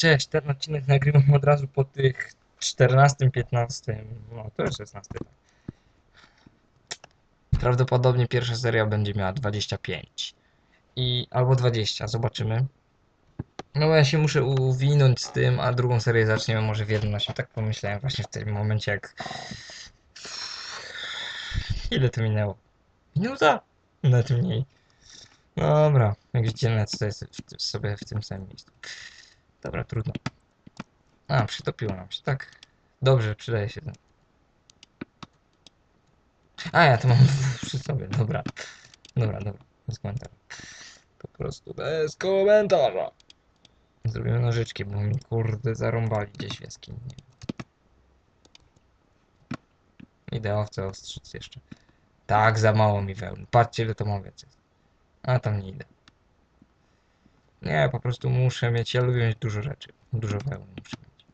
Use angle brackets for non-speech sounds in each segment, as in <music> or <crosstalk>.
cześć, ten odcinek nagrywam od razu po tych 14, 15, no to już 16. tak. Prawdopodobnie pierwsza seria będzie miała 25 i albo 20, zobaczymy. No bo ja się muszę uwinąć z tym, a drugą serię zaczniemy może w 11, tak pomyślałem właśnie w tym momencie jak... Ile to minęło? Minuta? Nawet mniej. Dobra, jak widzicie, to jest sobie w tym samym miejscu. Dobra, trudno. A, przytopiło nam się, tak. Dobrze, przydaje się ten. A, ja to mam <laughs> przy sobie, dobra. Dobra, dobra, bez komentarza. Po prostu bez komentarza. Zrobimy nożyczki, bo mi kurde zarąbali gdzieś w jaskini. Idę owce ostrzyc jeszcze. Tak, za mało mi wełny. Patrzcie, ile to ma jest. A tam nie idę. Nie, po prostu muszę mieć. Ja lubię mieć dużo rzeczy. Dużo wełny muszę mieć.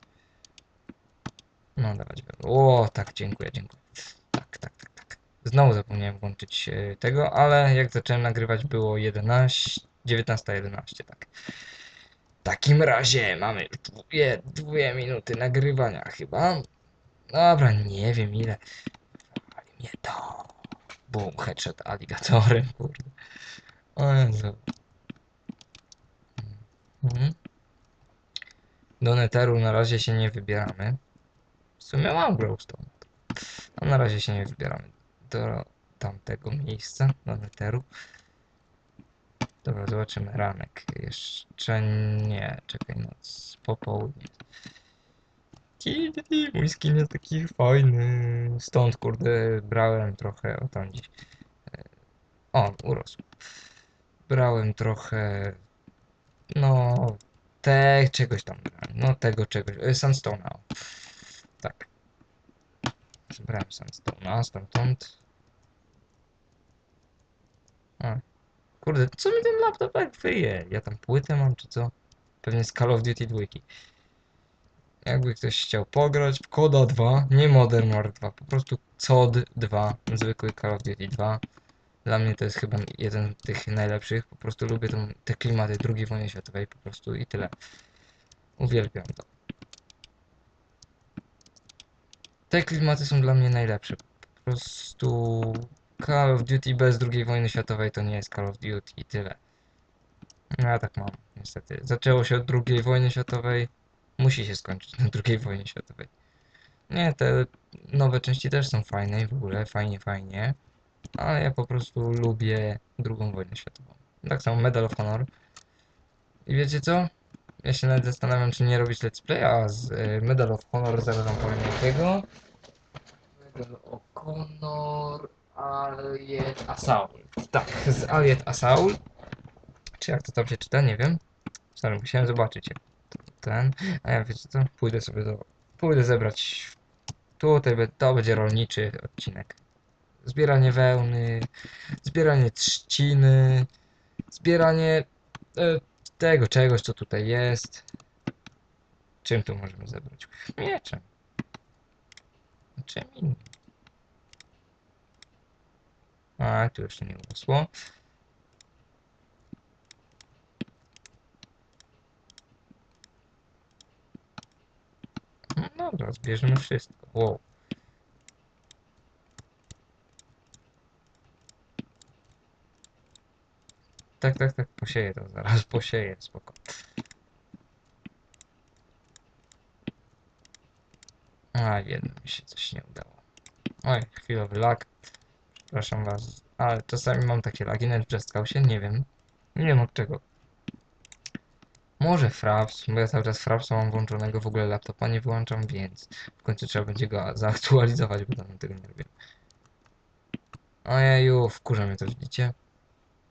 No, dawać wełnę. O, tak, dziękuję, dziękuję. Tak, tak, tak, tak. Znowu zapomniałem włączyć e, tego, ale jak zacząłem nagrywać było 11, 19.11, tak. W takim razie mamy już dwie, dwie minuty nagrywania chyba. Dobra, nie wiem ile. Ale to. Boom, headshot aligatorem, kurde. O Jezu. Mhm. Do Netheru na razie się nie wybieramy. W sumie mam glowstone. A na razie się nie wybieramy do tamtego miejsca, do Netheru. Dobra, zobaczymy ranek. Jeszcze nie, czekaj, noc, popołudnie. Mój skin jest taki fajny. Stąd, kurde, brałem trochę, o tam gdzieś. E, O, urósł. Brałem trochę, no, te, czegoś tam. No, tego czegoś, e, Sandstone'a. Tak. Brałem Sandstone'a stamtąd. A. Kurde, co mi ten laptop tak wyje? Ja tam płytę mam, czy co? Pewnie z Call of Duty 2. Jakby ktoś chciał pograć Koda 2, nie Modern Warfare 2, po prostu COD 2, zwykły Call of Duty 2. Dla mnie to jest chyba jeden z tych najlepszych. Po prostu lubię tą, te klimaty II wojny światowej po prostu i tyle. Uwielbiam to. Te klimaty są dla mnie najlepsze. Po prostu Call of Duty bez II wojny światowej to nie jest Call of Duty i tyle. No ja tak mam, niestety. Zaczęło się od II wojny światowej. Musi się skończyć na II wojnie światowej. Nie, te nowe części też są fajne i w ogóle fajnie, fajnie. Ale ja po prostu lubię II wojnę światową. Tak samo Medal of Honor. I wiecie co? Ja się nawet zastanawiam, czy nie robić let's playa z y, Medal of Honor, zaraz wam powiem jakiego. Medal of Honor Allied Assault. Tak, z Allied Assault. Czy jak to tam się czyta? Nie wiem. Sorry, musiałem zobaczyć ten. A ja wiecie co? Pójdę sobie do... Pójdę zebrać... Tutaj to będzie rolniczy odcinek. Zbieranie wełny, zbieranie trzciny, zbieranie e, tego czegoś, co tutaj jest. Czym tu możemy zebrać? Mieczem. Czym innym? A, tu jeszcze nie urosło. No dobra, zbierzemy wszystko. Wow. Tak, tak, tak, posieję to zaraz, <laughs> posieję, spoko. A, jedno mi się coś nie udało. Oj, chwilowy lag. Przepraszam was, ale czasami mam takie lagi na Just nie wiem. Nie wiem od czego. Może Fraps, bo ja cały czas Frapsa mam włączonego, w ogóle laptopa nie wyłączam, więc w końcu trzeba będzie go zaktualizować, bo dawno tego nie robię. Ojeju, wkurza mnie to, widzicie?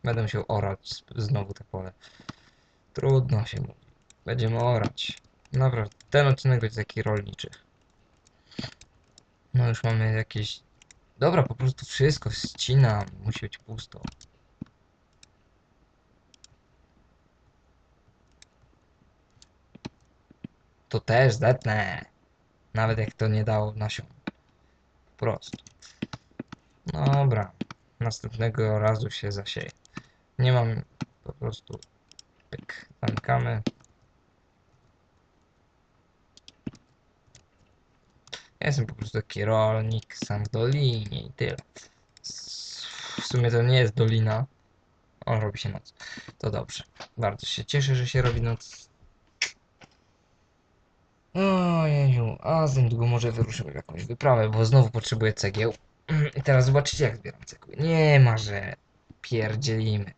Będę musiał orać znowu te pole. Trudno się mówi. Będziemy orać. Naprawdę, ten odcinek będzie taki rolniczy. No już mamy jakieś... Dobra, po prostu wszystko ścinam. Musi być pusto. To też zetnę. Nawet jak to nie dało nasion. Po prostu. Dobra. Następnego razu się zasieje. Nie mam po prostu pyk, zamykamy. Ja jestem po prostu taki rolnik sam w dolinie i tyle. W sumie to nie jest dolina. O, robi się noc. To dobrze. Bardzo się cieszę, że się robi noc. Ojeju, a z niedługo może wyruszymy w jakąś wyprawę, bo znowu potrzebuję cegieł. <clears throat> I teraz zobaczycie jak zbieram cegły. Nie ma, że pierdzielimy.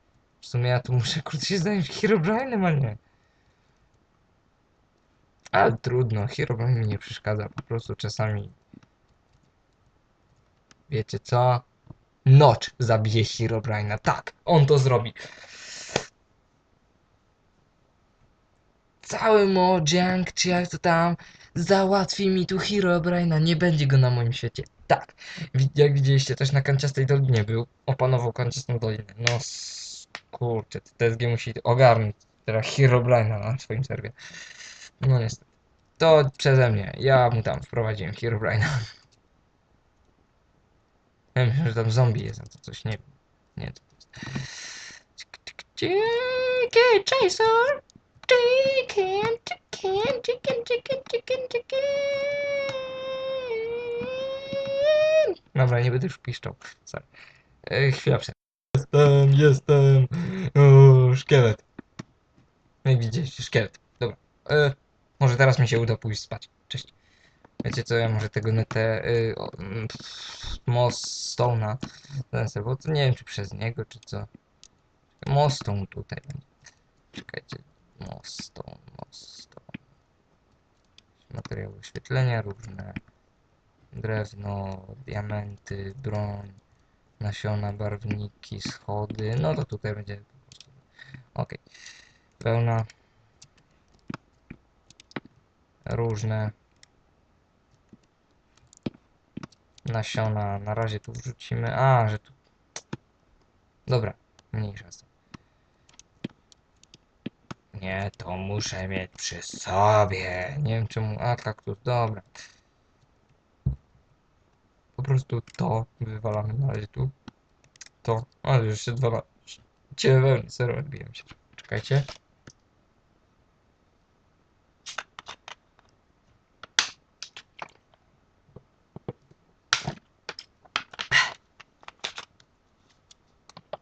W sumie ja tu muszę kurde się zająć Herobrine'em, a nie. Ale trudno, Herobrine mi nie przeszkadza, po prostu czasami... Wiecie co? Notch zabije Herobrine'a, tak, on to zrobi. Cały Mojang, czy jak to tam, załatwi mi tu Herobrine'a, nie będzie go na moim świecie. Tak, jak widzieliście, też na Kanciastej Dolinie był, opanował Kanciastą Dolinę. No, kurczę, TSG musi ogarnąć teraz Herobrine'a na swoim serwie. No niestety. To przeze mnie, ja mu tam wprowadziłem Herobrine'a. <laughs> Ja myślę, że tam zombie jest, a to coś nie. Nie, to jest... Chicken chaser! Chicken, chicken, chicken, chicken, chicken, chicken! Dobra, nie będę już piszczał. Sorry. E, chwila przerwy. Jestem, jestem! O, szkielet. No i widzieliście, szkielet. Dobra. E, może teraz mi się uda pójść spać. Cześć. Wiecie co, ja może tego netę... Y, mm, pff, most Stone'a Lecę, bo to nie wiem czy przez niego, czy co. Mostą tutaj. Czekajcie. Mostą, mostą. Materiały oświetlenia różne. Drewno, diamenty, broń, nasiona, barwniki, schody. No to tutaj będzie. Ok. Wełna. Różne. Nasiona. Na razie tu wrzucimy. A, że tu Dobra, mniejsza. Nie, to muszę mieć przy sobie. Nie wiem czemu. A, kaktus, dobra. Prostu to wywalamy na razie tu. To. Ale już się dwa. Cię wełny, serio odbiłem się. Czekajcie.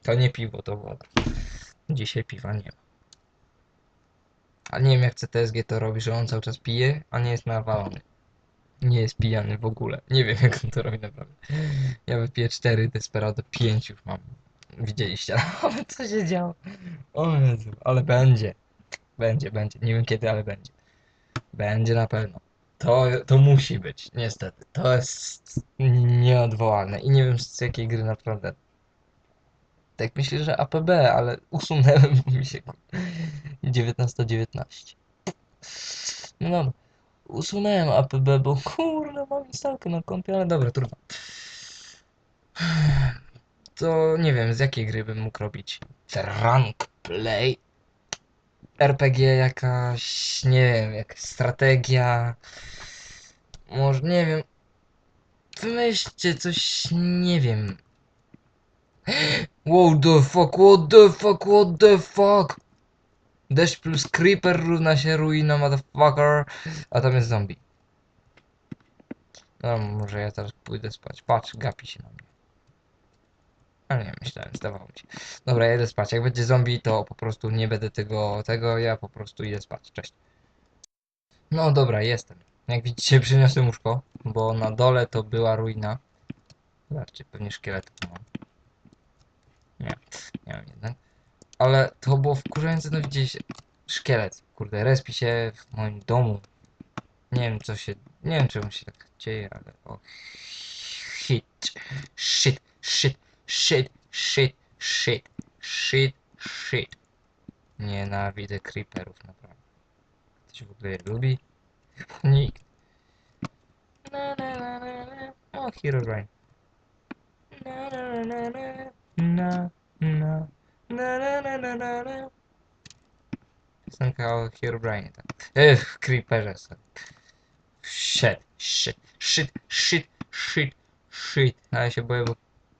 To nie piwo, to woda. Dzisiaj piwa nie ma. A nie wiem jak CTSG to robi, że on cały czas pije, a nie jest nawalony. Nie jest pijany w ogóle. Nie wiem <laughs> jak on to robi naprawdę. Ja wypiję 4, Desperado 5 już mam. Widzieliście, <laughs> ale co się działo? O Jezu, ale będzie. Będzie, będzie. Nie wiem kiedy, ale będzie. Będzie na pewno. To, to musi być, niestety. To jest nieodwołalne i nie wiem z jakiej gry naprawdę. Tak myślę, że APB, ale usunęłem mi się 1919. No dobra. Usunąłem APB, bo kurde mam instalkę na kompie, ale dobra, trudno. To nie wiem, z jakiej gry bym mógł robić. Rank play. RPG jakaś, nie wiem, jakaś strategia. Może, nie wiem. Wymyślcie coś, nie wiem. <gasps> What the fuck, what the fuck, what the fuck? Deszcz plus creeper równa się ruina, motherfucker. A tam jest zombie. No, może ja teraz pójdę spać. Patrz, gapi się na mnie. Ale nie, myślałem, zdawało mi się. Dobra, ja idę spać. Jak będzie zombie, to po prostu nie będę tego, tego, ja po prostu idę spać. Cześć. No dobra, jestem. Jak widzicie, przyniosłem łóżko, bo na dole to była ruina. Zobaczcie, pewnie szkielet mam. Nie, nie mam jednak. Ale to było wkurzające, no widzieliście. Szkielet, kurde, respi się w moim domu. Nie wiem co się, nie wiem czemu się tak dzieje, ale o shit, shit, shit, shit, shit, shit, shit, shit. Nienawidzę creeperów, naprawdę. Ktoś w ogóle je lubi? Chyba nikt. Na. O, Herobrine. Na, na, na, na, na, na, na, na, na, na. Piosenka o Herobrine, tak. Ech, Creeperze, sorry. Shit, shit, shit, shit, shit, shit. A ja się boję, bo...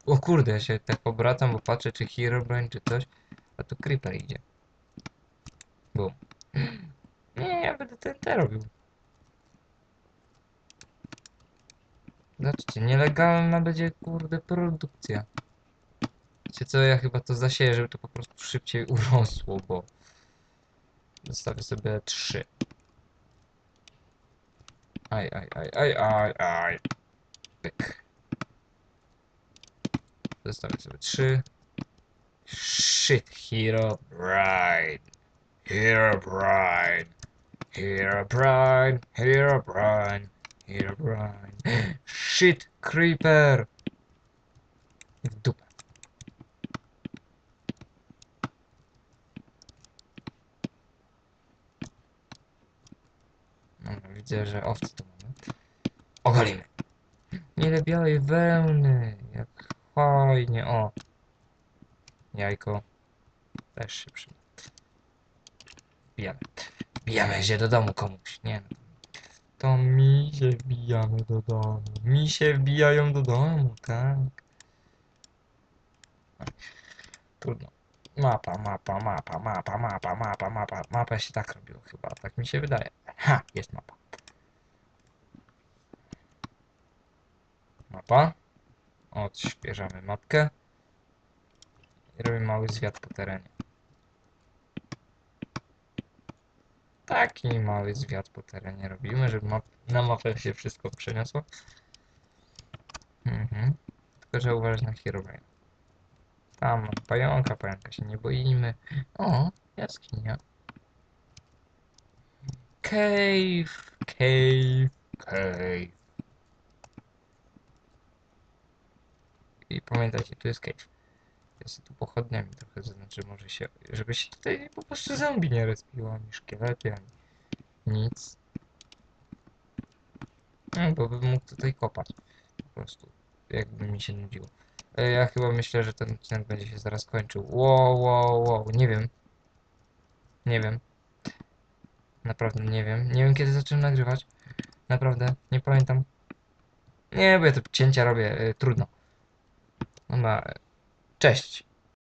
O kurde, ja się tak obracam, bo patrzę, czy Herobrine, czy coś. A tu Creeper idzie. Bum. Nie, ja będę ten te robił. Zobaczcie, nielegalna będzie kurde produkcja. Wiecie co, ja chyba to zasieję, żeby to po prostu szybciej <laughs> urosło, bo zostawię sobie trzy. Aj, aj, aj, aj, aj, aj. Pyk. Zostawię sobie trzy. Shit, hero bride. Hero bride. Hero bride. Hero bride. Hero bride. <gasps> Shit, creeper. Dupę. Dobra, widzę, że owce tu mamy. Ogolimy. Ile białej wełny. Jak fajnie. O. Jajko. Też się przyda. Wbijamy. Wbijamy się do domu komuś. Nie. To mi się wbijamy do domu. Mi się wbijają do domu, tak. Trudno. Mapa, mapa, mapa, mapa, mapa, mapa, mapa. Mapa się tak robiło chyba, tak mi się wydaje. Ha, jest mapa. Mapa. Odświeżamy mapkę. I robimy mały zwiat po terenie. Taki mały zwiat po terenie robimy, żeby map na mapę się wszystko przeniosło. Mhm. Tylko trzeba uważać na Herobrine. Tam mam pająka, pająka się nie boimy. O, jaskinia. Cave, cave, cave. I pamiętajcie, tu jest cave. Ja sobie tu pochodniami trochę zaznaczę, może się, żeby się tutaj po prostu zombie nie respiło, ani szkielety, ani nic. No, bo bym mógł tutaj kopać. Po prostu, jakby mi się nudziło. E, Ja chyba myślę, że ten odcinek będzie się zaraz kończył. Wow, wow, wow, nie wiem. Nie wiem. Naprawdę nie wiem. Nie wiem kiedy zacząłem nagrywać. Naprawdę, nie pamiętam. Nie, bo ja tu cięcia robię, e, trudno. Dobra, e, cześć.